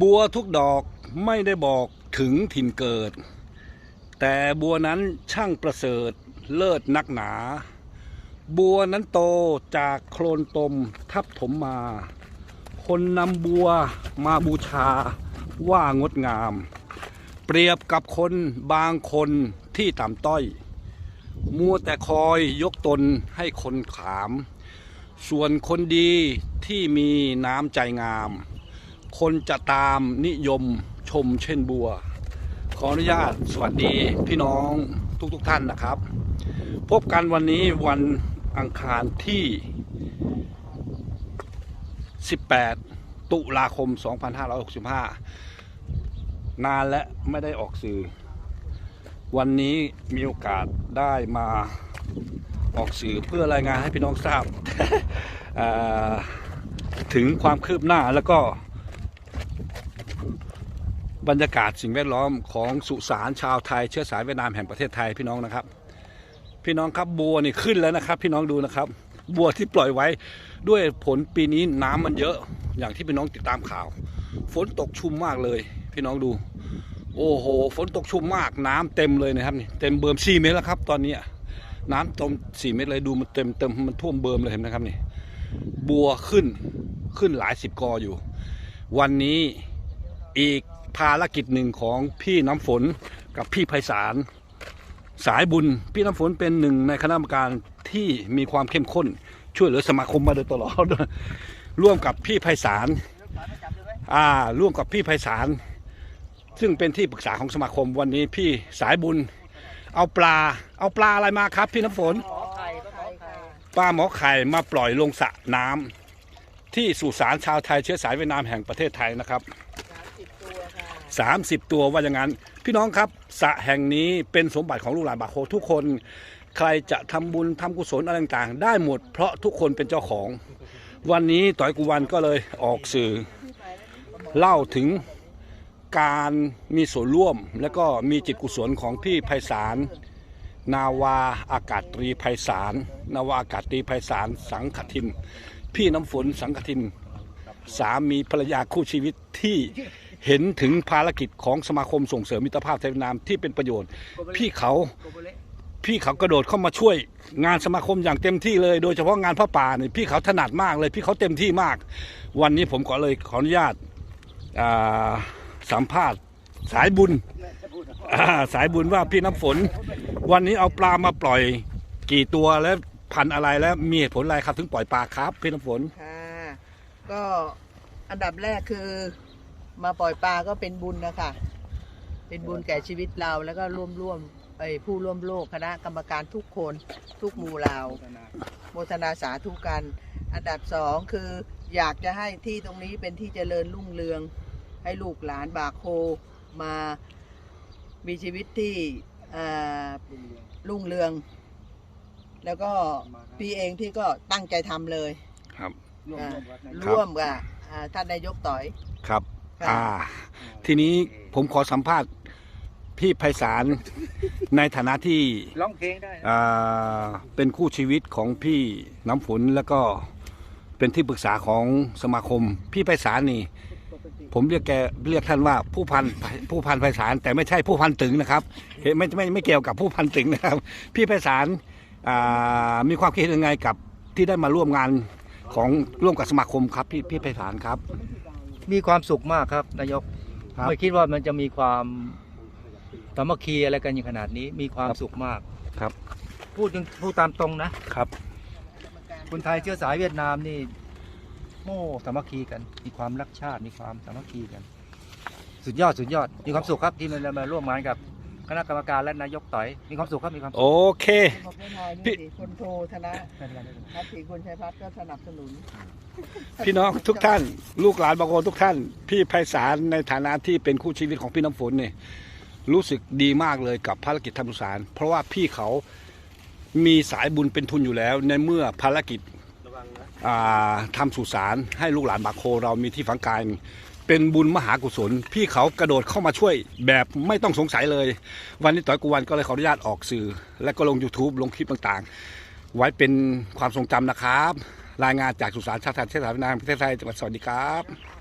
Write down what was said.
บัวทุกดอกไม่ได้บอกถึงถิ่นเกิด แต่บัวนั้นช่างประเสริฐเลิศนักหนา บัวนั้นโตจากโคลนตมทับถมมา คนนำบัวมาบูชาว่างดงาม เปรียบกับคนบางคนที่ต่ำต้อย มัวแต่คอยยกตนให้คนขาม ส่วนคนดีที่มีน้ำใจงาม คนจะตามนิยมชมเช่นบัว ขออนุญาตสวัสดีพี่น้องทุกๆทท่านนะครับ พบกันวันนี้วันอังคารที่ 18 ตุลาคม 2565 นานและไม่ได้ออกสื่อ วันนี้มีโอกาสได้มาออกสื่อเพื่อรายงานให้พี่น้องทราบถึงความคืบหน้าแล้วก็ บรรยากาศสิ่งแวดล้อมของสุสานชาวไทยเชื้อสายเวียดนามแห่งประเทศไทยพี่น้องนะครับ พี่น้องครับบัวนี่ขึ้นแล้วนะครับ พี่น้องดูนะครับ บัวที่ปล่อยไว้ด้วยผลปีนี้น้ำมันเยอะอย่างที่พี่น้องติดตามข่าว ฝนตกชุ่มมากเลย พี่น้องดู โอ้โห ฝนตกชุ่มมากน้ำเต็มเลยนะครับนี่เต็มเบิ่ม4เมตรแล้วครับ ตอนนี้น้ำเต็ม4เมตรเลยดูมันเต็มเต็มมันท่วมเบิ่มเลยเห็นไหมครับนี่บัวขึ้นขึ้นหลายสิบกออยู่ วันนี้อีก ภารกิจหนึ่งของพี่น้ำฝนกับพี่ไพศาลสายบุญ พี่น้ำฝนเป็นหนึ่งในคณะกรรมการที่มีความเข้มข้น ช่วยเหลือสมาคมมาโดยตลอด ร่วมกับพี่ไพศาลอ่าร่วมกับพี่ไพศาลซึ่งเป็นที่ปรึกษาของสมาคมวันนี้พี่สายบุญ เอาปลา เอาปลาอะไรมาครับ พี่น้ำฝนปลาหมอไข่มาปล่อยลงสระน้ำที่สุสานชาวไทยเชื้อสายเวียดนามแห่งประเทศไทยนะครับ สามสิบตัวค่ะ 30 ตัวว่าอย่างนั้น พี่น้องครับสระแห่งนี้เป็นสมบัติของลูกหลานบาโคทุกคน ใครจะทำบุญทำกุศลอะไรต่างๆ ได้หมดเพราะทุกคนเป็นเจ้าของ วันนี้ต่อยกุวันก็เลยออกสื่อ เล่าถึงการมีส่วนร่วม และก็มีจิตกุศลของพี่ไพศาลนาวาอากาศตรีไพศาลนาวาอากาศตรีไพศาลสังขทิมพี่น้ำฝนสังขทิมสามีภรรยาคู่ชีวิตที่ เห็นถึงภารกิจของสมาคมส่งเสริมมิตรภาพไทยเวียดนามที่เป็นประโยชน์ พี่เขาโกโบเละพี่เขากระโดดเข้ามาช่วยงานสมาคมอย่างเต็มที่เลย โดยเฉพาะงานพระป่าเนี่ยพี่เขาถนัดมากเลยพี่เขาเต็มที่มาก วันนี้ผมก็เลยขออนุญาตอ่าสัมภาษณ์สายบุญอ่าสายบุญว่าพี่น้ำฝน วันนี้เอาปลามาปล่อยกี่ตัวแล้วพันธุ์อะไรแล้วมีเหตุผลอะไรครับ ถึงปล่อยปลาครับ พี่น้ำฝนค่ะก็อันดับแรกคือ มาปล่อยปลาก็เป็นบุญนะคะ เป็นบุญแก่ชีวิตเราแล้วก็ร่วมร่วมไอ้ผู้ร่วมโลกคณะกรรมการทุกคนทุกหมู่เราโมทนาสาธุกัน อันดับสองคืออยากจะให้ที่ตรงนี้เป็นที่เจริญรุ่งเรือง ให้ลูกหลานบาโคมามีชีวิตที่เอ่อรุ่งเรือง แล้วก็พี่เองที่ก็ตั้งใจทำเลย ครับอ่าครับร่วมกับอ่าท่านนายกต่อยครับค่ะ อ่า ทีนี้ผมขอสัมภาษณ์พี่ไพศาล ในฐานะที่ร้องเพลงได้อ่าเป็นคู่ชีวิตของพี่น้ำฝนแล้วก็เป็นที่ปรึกษาของสมาคม พี่ไพศาลนี่ ผมเรียกแกเรียกท่านว่าผู้พันผู้พันไพศาลแต่ไม่ใช่ผู้พันตึงนะครับเห็นไม่ไม่ไม่เกี่ยวกับผู้พันตึงนะครับ พี่ไพศาลอ่ามีความคิดเห็นยังไงกับที่ได้มาร่วมงานของร่วมกับสมาคมครับ พี่พี่ไพศาลครับ มีความสุขมากครับนายกครับ ไม่คิดว่ามันจะมีความสามัคคีอะไรกันอย่างขนาดนี้ มีความครับสุขมากครับพูดถึงพูดตามตรงนะครับ คนไทยเชื้อสายเวียดนามนี่โม่สามัคคีกัน มีความรักชาติมีความสามัคคีกัน สุดยอดสุดยอดมีความสุขครับที่มันมาร่วมงานกับ คณะกรรมการและนายกต่อยมีความสุขครับมีความสุโอขเค บอกไม่น้อยพี่นี่สิคนโทธนะพัฒน์ศรีคุณชัยพัฒน์ก็สนับสนุน พี่น้องทุกท่านลูกหลานบางคนทุกท่าน พี่ไพศาลในฐานะที่เป็นคู่ชีวิตของพี่น้ำฝนเนี่ยรู้สึกดีมากเลยกับภารกิจทำสุสานเพราะว่าพี่เขามีสายบุญเป็นทุนอยู่แล้ว ในเมื่อภารกิจอ่าทำสุสานให้ลูกหลานบาโคเรามีที่ฝังกาย เป็นบุญมหากุศล พี่เขากระโดดเข้ามาช่วยแบบไม่ต้องสงสัยเลย วันนี้ต่อยกุวันก็เลยขออนุญาตออกสื่อ และก็ลง YouTube ลงคลิปต่างๆ ไว้เป็นความทรงจำนะครับ รายงานจากสุสานชาติไทยเทศบาลนามประเทศไทยจังหวัดสวัสดีครับ